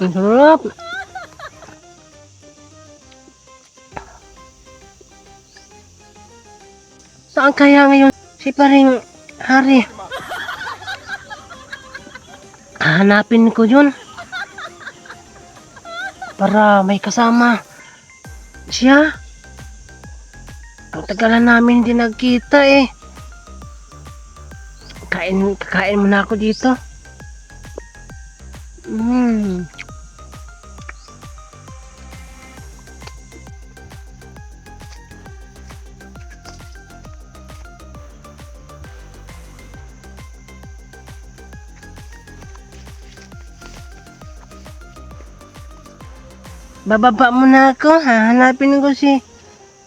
Ang sarap. Saan kaya ngayon si paring hari? Hanapin ko yun. Para may kasama siya. Ang tagalan namin hindi nagkita eh. Kain, kakain muna ako dito. Mm. Bababa muna ako, hahanapin ko si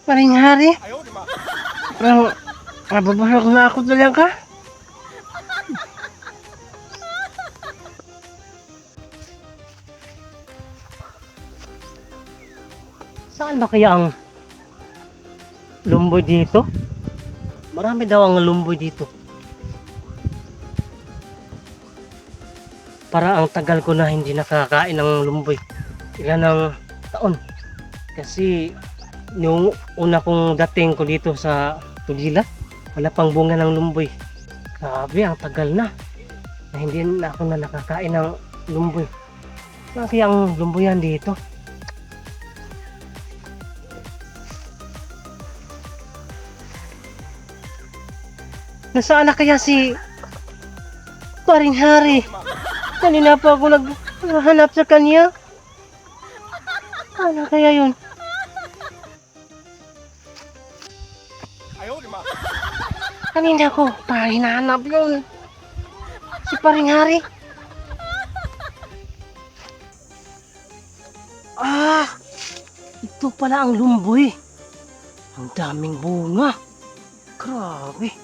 Paring Hari. Ang nababasok na ako talaga. Saan ba kaya ang lumboy dito? Marami daw ang lumboy dito. Para ang tagal ko na hindi nakakain ng lumboy. Ilan ang taon. Kasi yung una kong dating ko dito sa Tulila, wala pang bunga ng lumboy. Grabe, ang tagal na. Na hindi na ako na nakakain ng lumboy. Kaya ang lumboyan dito? Nasaan na kaya si Paring Hari? Kanina pa ako naghahanap sa kanya. Ano kaya yun? Kanina ko pa hinahanap yun. Si Paring Hari. Ah! Ito pala ang lumboy. Ang daming bunga. Grabe.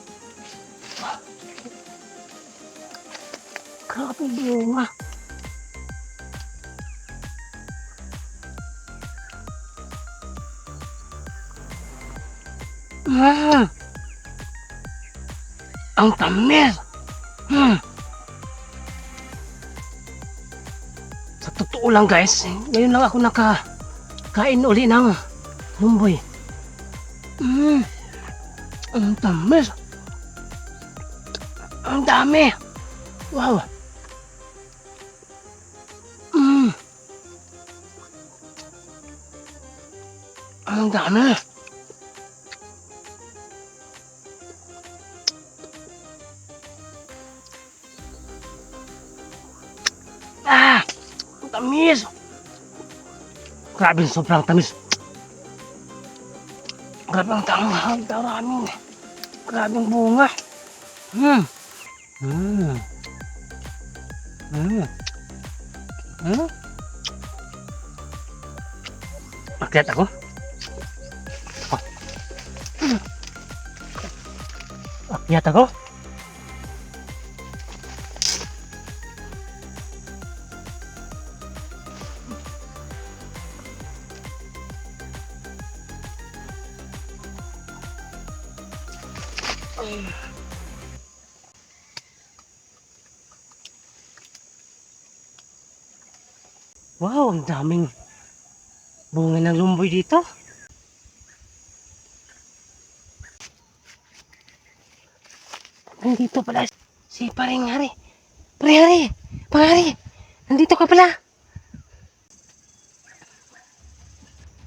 Grabe bunga. Ah! Ang tamis! Hmm. Sa totoo lang guys, ngayon lang ako nakakain uli ng lumboy. Hmm. Ang tamis! Ang dami! Wow! Hmm. Ang dami! Grabe, sobrang tamis. Grabe ang tanghang darami. Grabe ang bunga. Hmm. Hmm. Hmm. Hmm. Akyat ako? Oh. Hmm. Akyat ako? Wow, ang daming bunga ng lumboy dito. Nandito pala si Paring Hari. Paring Hari! Paring Hari! Nandito ka pala!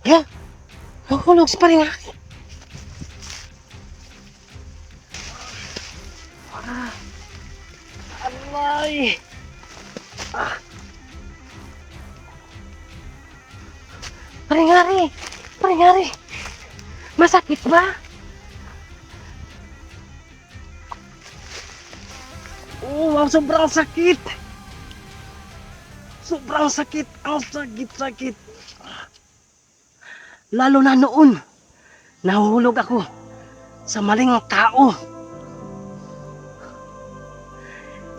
Ya! Nahulog si Paring Hari! Alay! Ah! Paring Hari! Paring Hari! Masakit ba? Oh, wow, sobrang sakit! Sobrang sakit! Ang sakit-sakit! Lalo na noon, nahuhulog ako sa maling tao.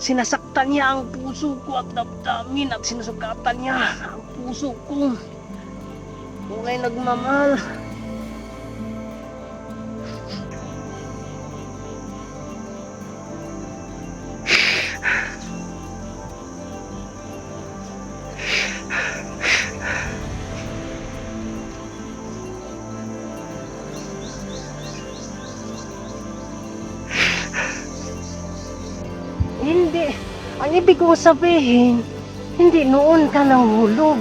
Sinasaktan niya ang puso ko at damdamin at sinasugatan niya ang puso ko. Kung ay nagmamahal. Ibig kong sabihin, hindi noon ka nahulog.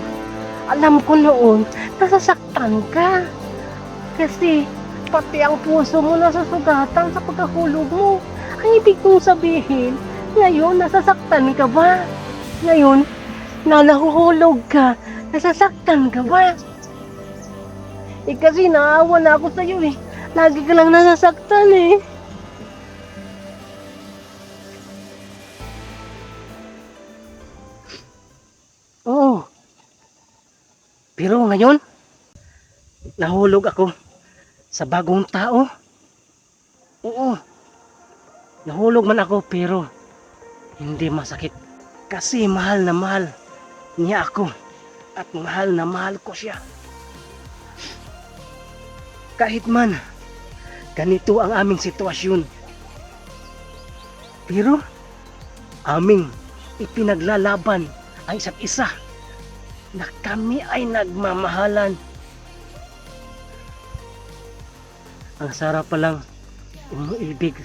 Alam ko noon, nasasaktan ka. Kasi, pati ang puso mo nasasugatan sa pagkahulog mo. Ang ibig kong sabihin, ngayon nasasaktan ka ba? Ngayon, na nahuhulog ka, nasasaktan ka ba? Eh kasi naawa na ako sa'yo eh. Lagi ka lang nasasaktan eh. Pero ngayon, nahulog ako sa bagong tao. Oo. Nahulog man ako pero hindi masakit. Kasi mahal na mahal niya ako at mahal na mahal ko siya. Kahit man, ganito ang aming sitwasyon. Pero, aming ipinaglalaban ang isa't isa na kami ay nagmamahalan. Ang sarap palang umuibig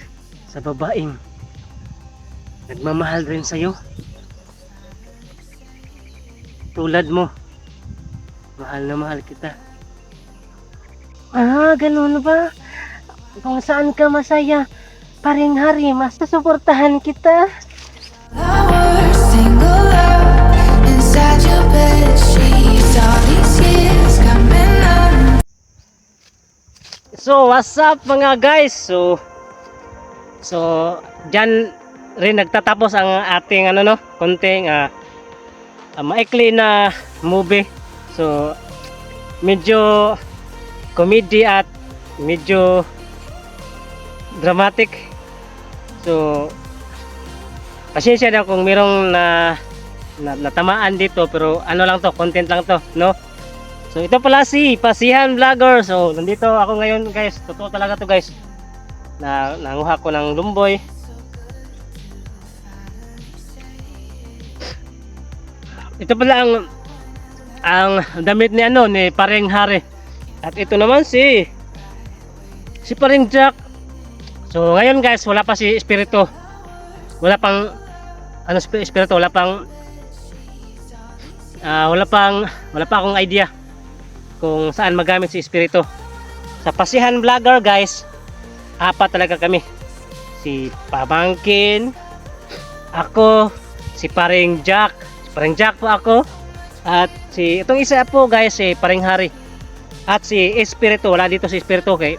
sa babaeng nagmamahal rin sa'yo. Tulad mo, mahal na mahal kita. Ah, ganun ba? Kung saan ka masaya, paring hari, mas susuportahan kita. Flowers single up So, what's up mga guys? So, so, dyan rin nagtatapos ang ating ano no, konting ah, ah, maikli na movie. So, medyo comedy at medyo dramatic. So, pasensya na kung merong na, na natamaan dito pero ano lang to, content lang to, no? So ito pala si Pasihan Vlogger. So nandito ako ngayon guys. Totoo talaga to guys. Na nanguha ko ng lumboy. Ito pala ang ang damit ni ano ni Pareng Hari. At ito naman si si Pareng Jack. So ngayon guys, wala pa si Espiritu. Wala pang ano spi- Espiritu, wala pang ah, wala pang wala pa akong idea kung saan magamit si Espiritu. Sa Pasihan Vlogger guys, apat talaga kami. Si Pamangkin, ako, si Paring Jack, si Paring Jack po ako, at si itong isa po guys, si Paring Hari. At si Espiritu, wala dito si Espiritu kay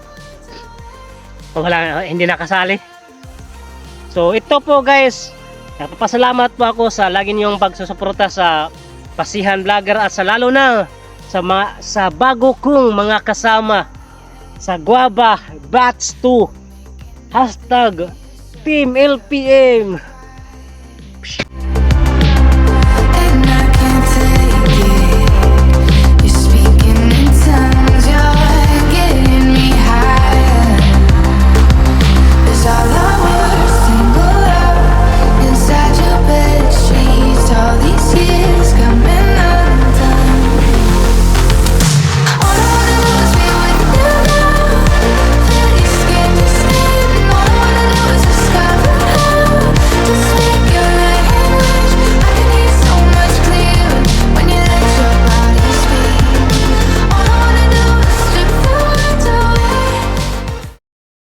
wala, hindi nakasali. So ito po guys, napapasalamat po ako sa lagi niyong pagsusuporta sa Pasihan Vlogger at sa lalo na sa mga sa bago kong mga kasama sa Guava Batch 2 hashtag Team LPM